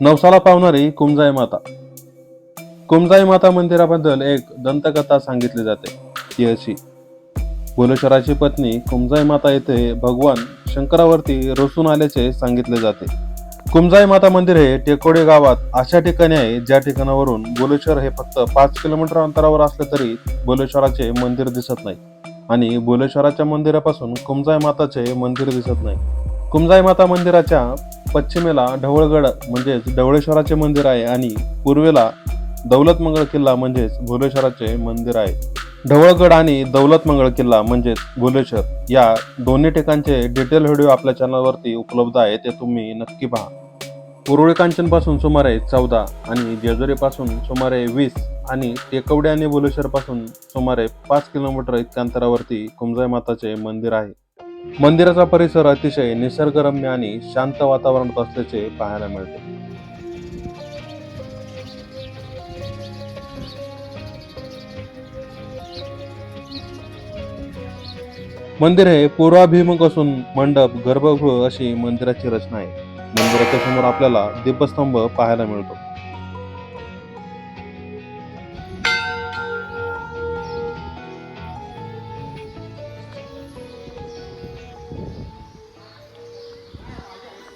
नवसाला पावणारी कुमजाई माता. कुमजाई माता मंदिराबद्दल एक दंतकथा सांगितली जाते. ती अशी. भुलेश्वराची पत्नी कुमजाई माता येथे भगवान शंकरावरती रोसून आल्याचे सांगितले जाते. कुमजाई माता मंदिर हे टेकोडे गावात अशा ठिकाणी आहे ज्या ठिकाणावरून बोलेश्वर हे फक्त पाच किलोमीटर अंतरावर असले तरी बोलेश्वराचे मंदिर दिसत नाही. आणि बोलेश्वराच्या मंदिरापासून कुमजाई माताचे मंदिर दिसत नाही. कुमजाई माता मंदिराच्या पश्चिमेला ढवळगड म्हणजेच ढवळेश्वराचे मंदिर आहे आणि पूर्वेला दौलतमंगळ किल्ला म्हणजेच भुलेश्वराचे मंदिर आहे. ढवळगड आणि दौलतमंगळ किल्ला म्हणजेच भुलेश्वर या दोन्ही ठिकाणचे डिटेल व्हिडिओ आपल्या चॅनलवरती उपलब्ध आहे ते तुम्ही नक्की पहा. उरुळी कांचनपासून सुमारे चौदा आणि जेजुरीपासून सुमारे वीस आणि टेकवडे आणि भुलेश्वरपासून सुमारे पाच किलोमीटर इतक्या अंतरावरती कुमजाई माताचे मंदिर आहे. मंदिराचा परिसर अतिशय निसर्गरम्य आणि शांत वातावरणात असल्याचे पाहायला मिळते. मंदिर हे पूर्वाभिमुख असून मंडप गर्भगृह अशी मंदिराची रचना आहे. मंदिराच्या समोर आपल्याला दीपस्तंभ पाहायला मिळतो.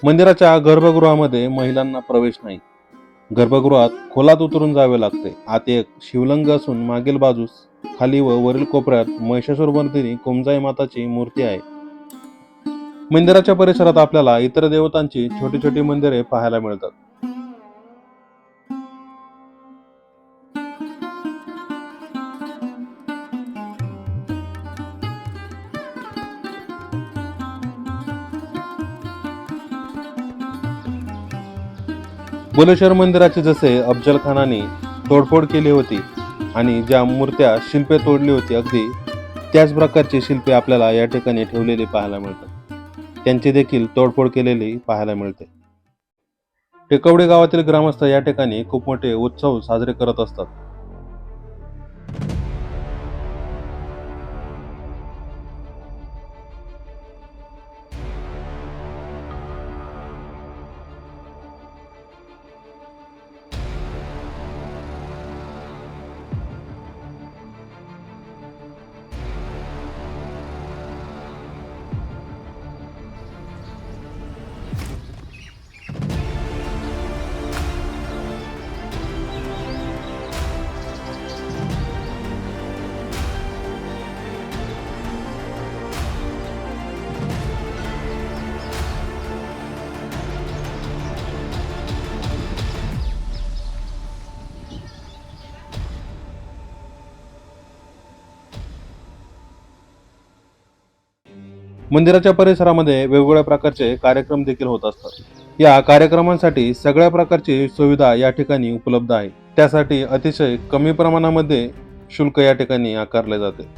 मंदिराच्या गर्भगृहामध्ये महिलांना प्रवेश नाही. गर्भगृहात खोलात उतरून जावे लागते. आत एक शिवलिंग असून मागील बाजूस खाली व वरील कोपऱ्यात महिषासुरमर्दिनी कोमजाई माताची मूर्ती आहे. मंदिराच्या परिसरात आपल्याला इतर देवतांची छोटी छोटी मंदिरे पाहायला मिळतात. बुलेश्वर मंदिराचे जसे अफजलखानाने तोडफोड केली होती आणि ज्या मूर्त्या शिल्पे तोडली होती अगदी त्याच प्रकारची शिल्पे आपल्याला या ठिकाणी ठेवलेली पाहायला मिळतात. त्यांची देखील तोडफोड केलेली पाहायला मिळते. टेकवडे गावातील ग्रामस्थ या ठिकाणी खूप मोठे उत्सव साजरे करत असतात. मंदिराच्या परिसरामध्ये वेगवेगळ्या प्रकारचे कार्यक्रम देखील होत असतात. या कार्यक्रमांसाठी सगळ्या प्रकारची सुविधा या ठिकाणी उपलब्ध आहे. त्यासाठी अतिशय कमी प्रमाणामध्ये शुल्क या ठिकाणी आकारले जाते.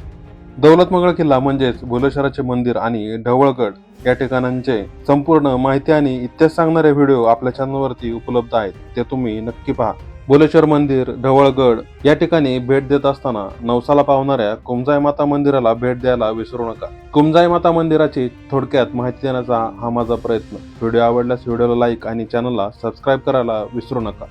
दौलतमगळ किल्ला म्हणजेच भुलेश्वराचे मंदिर आणि ढवळगड या ठिकाणांचे संपूर्ण माहिती आणि इतिहास सांगणारे व्हिडिओ आपल्या चॅनलवरती उपलब्ध आहेत. ते तुम्ही नक्की पहा. भुलेश्वर मंदिर ढवळगड या ठिकाणी भेट देत असताना नवसाला पावणाऱ्या कुमजाई माता मंदिराला भेट द्यायला विसरू नका. कुमजाई माता मंदिराची थोडक्यात माहिती देण्याचा हा माझा प्रयत्न. व्हिडिओ आवडल्यास व्हिडिओला लाईक आणि चॅनलला सबस्क्राईब करायला विसरू नका.